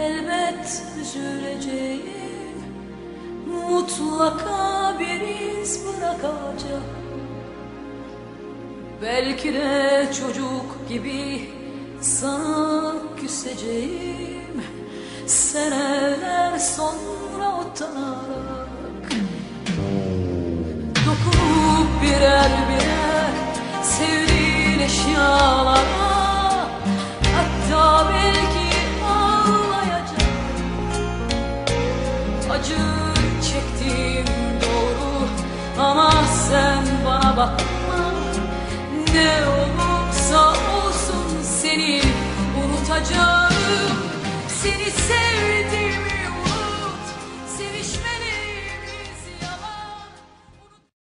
elbet üzüleceğim. Mutlaka bir iz bırakacak Belki de çocuk gibi sana küseceğim. Seneler sonra utanarak Dokunup birer birer sevdiğin eşya Acı çektiğim doğru. Ama sen bana bakma. Ne olursa olsun seni unutacağım. Seni sevdim